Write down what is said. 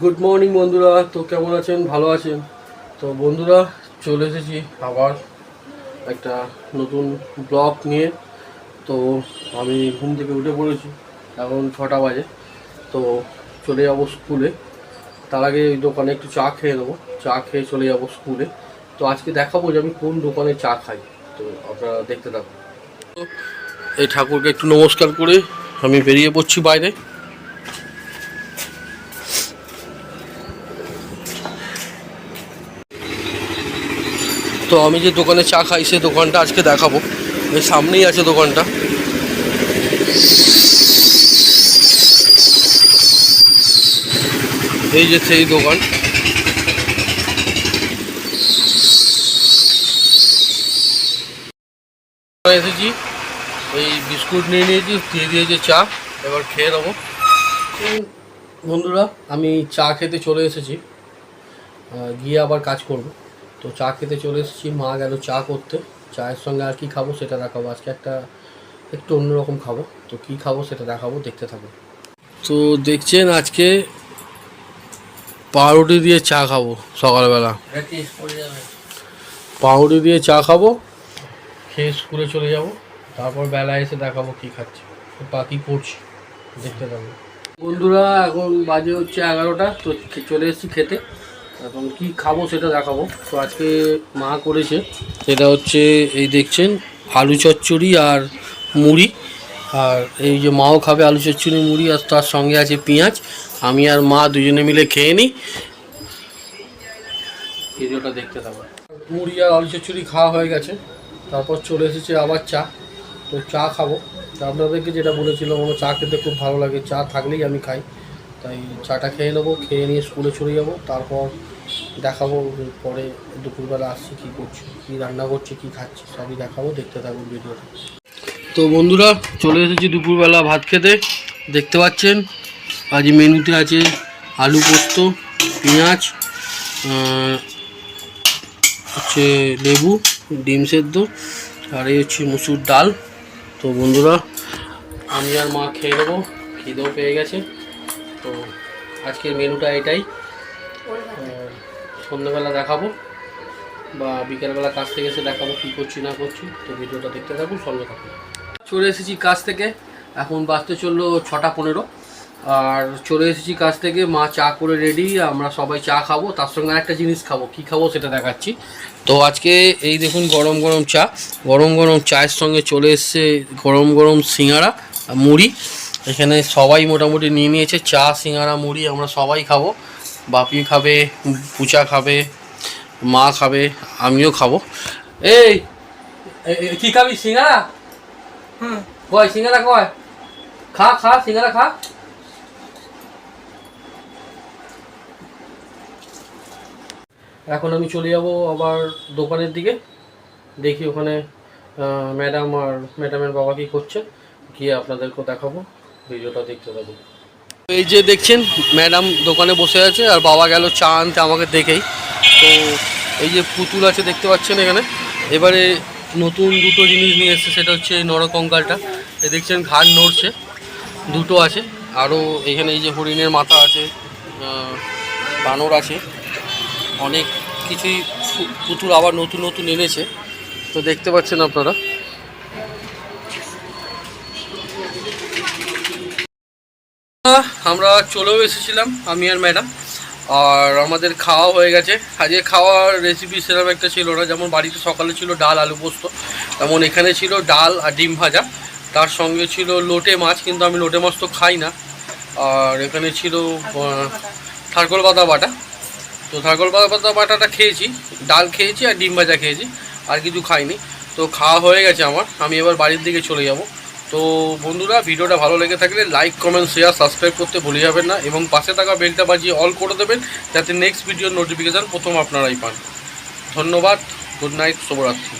Good morning বন্ধুরা। তো কেমন আছেন? ভালো আছেন? তো বন্ধুরা, চলে এসেছি আবার একটা নতুন ব্লগ নিয়ে। তো আমি ঘুম থেকে উঠে পড়েছি। এখন ছটা বাজে। তো চলে যাব স্কুলে তার আগে ওই দোকানে একটু চা খেয়ে নেব। চা খেয়ে চলে যাব স্কুলে তো আজকে দেখাবো যে আমি কোন দোকানে চা খাই। তো আপনারা দেখতে থাকুন। এই ঠাকুরকে একটু নমস্কার করে আমি বেরিয়ে পড়ছি বাইরে। তো আমি যে দোকানে চা খাই, সে দোকানটা আজকে দেখাবো। এই সামনেই আছে দোকানটা। এই যে সেই দোকান। এসেছি, এই বিস্কুট নিয়ে নিয়েছি, দিয়ে দিয়েছে চা। এবার খেয়ে নেব। বন্ধুরা, আমি চা খেতে চলে এসেছি। গিয়ে আবার কাজ করব। তো চা খেতে চলে এসেছি। মা গেল চা করতে। চায়ের সঙ্গে আর কি খাব সেটা দেখাবো। আজকে একটা একটু অন্যরকম খাব। তো কি খাব সেটা দেখাবো দেখতে থাকো। তো দেখছেন আজকে পাউরুটি দিয়ে চা খাব সকালবেলা। পাউরুটি দিয়ে চা খাব খেয়ে স্কুলে চলে যাব। তারপর বেলা এসে দেখাবো কি খাচ্ছি বা কী করছি। দেখতে থাকব বন্ধুরা এখন বাজে হচ্ছে এগারোটা। তো চলে এসেছি খেতে। এখন কি খাব সেটা দেখাবো। তো আজকে মা করেছে, সেটা হচ্ছে এই দেখছেন আলু চচ্চড়ি আর মুড়ি। আর এই যে মাও খাবে আলু চচ্চড়ি, মুড়ি আর তার সঙ্গে আছে পেঁয়াজ। আমি আর মা দুজনে মিলে খেয়ে নিই। ভিডিওটা দেখতে থাকো। মুড়ি আর আলু চচ্চড়ি খাওয়া হয়ে গেছে। তারপর চলে এসেছে আবার চা। তো চা খাব। আপনাদেরকে যেটা বলেছিলাম, আমার চা খেতে খুব ভালো লাগে। চা থাকলেই আমি খাই। তাই চাটা খেয়ে নেব, খেয়ে নিয়ে স্কুলে চলে যাব, তারপর দেখাবো পরে দুপুরবেলা আসছি কী করছি, কী রান্না করছি, কী খাচ্ছি, সবই দেখাবো, দেখতে থাকুন ভিডিওটা। তো বন্ধুরা, চলে এসেছি দুপুরবেলা ভাত খেতে, দেখতে পাচ্ছেন, আজ মেনুতে আছে আলু পোস্ত, পেঁয়াজ হচ্ছে লেবু, ডিম সেদ্ধ, আর এই হচ্ছে মুসুর ডাল। তো বন্ধুরা, আমি আর মা খেয়ে নেব, খিদেও পেয়ে গেছে। তো আজকের মেনুটা এটাই। সন্ধ্যেবেলা দেখাবো বা বিকেলবেলা কাজ থেকে এসে দেখাবো কী করছি না করছি। তো ভিডিওটা দেখতে থাকুন সঙ্গে থাকুন। চলে এসেছি কাজ থেকে। এখন বাঁচতে চলল ছটা পনেরো। আর চলে এসেছি কাজ থেকে মা চা করে রেডি আমরা সবাই চা খাব। তার সঙ্গে একটা জিনিস খাব কি খাব সেটা দেখাচ্ছি। তো আজকে এই দেখুন গরম গরম চা। গরম গরম চায়ের সঙ্গে চলে এসছে গরম গরম সিঙ্গারা আর মুড়ি। এখানে সবাই মোটামুটি নিয়ে নিয়েছে। চা সিঙ্গারা মুড়ি আমরা সবাই খাব। বাপি খাবে পুচা খাবে মা খাবে আমিও খাব। এই কি খাবি সিঙ্গারা? হুম। কয় সিঙ্গারা কয় খা খা সিঙ্গারা খা। এখন আমি চলে যাব আবার দোকানের দিকে। দেখি ওখানে ম্যাডাম আর ম্যাডামের বাবা কি করছে গিয়ে আপনাদেরকেও দেখাবো। ভিডিওটা দেখতে এই যে দেখছেন, ম্যাডাম দোকানে বসে আছে আর বাবা গেল চা আনতে আমাকে দেখেই। তো এই যে পুতুল আছে দেখতে পাচ্ছেন এখানে। এবারে নতুন দুটো জিনিস নিয়ে এসেছে, সেটা হচ্ছে এই নরকঙ্কালটা। এ দেখছেন ঘাড় নড়ছে, দুটো আছে। আরও এখানে এই যে হরিণের মাথা আছে বানর আছে। অনেক কিছুই পুতুল আবার নতুন নতুন এনেছে। তো দেখতে পাচ্ছেন আপনারা। আমরা চলেও এসেছিলাম, আমি আর ম্যাডাম। আর আমাদের খাওয়া হয়ে গেছে। আজকে খাওয়ার রেসিপি সেরকম একটা ছিল না। যেমন বাড়িতে সকালে ছিল ডাল, আলু পোস্ত, তেমন এখানে ছিল ডাল আর ডিম ভাজা। তার সঙ্গে ছিল লোটে মাছ, কিন্তু আমি লোটে মাছ তো খাই না। আর এখানে ছিল থারকল পাতা বাটা। তো থারকল পাতা পাতা বাটাটা খেয়েছি, ডাল খেয়েছি আর ডিম ভাজা খেয়েছি, আর কিছু খাইনি। তো খাওয়া হয়ে গেছে আমার। আমি এবার বাড়ির দিকে চলে যাব। তো বন্ধুরা, ভিডিওটা ভালো লেগে থাকলে লাইক কমেন্ট শেয়ার সাবস্ক্রাইব করতে ভুলে যাবেন না এবং পাশে থাকা বেলটা বাজিয়ে অল করে দেবেন যাতে নেক্সট ভিডিওর নোটিফিকেশান প্রথম আপনারাই পান। ধন্যবাদ গুড নাইট শুভরাত্রি।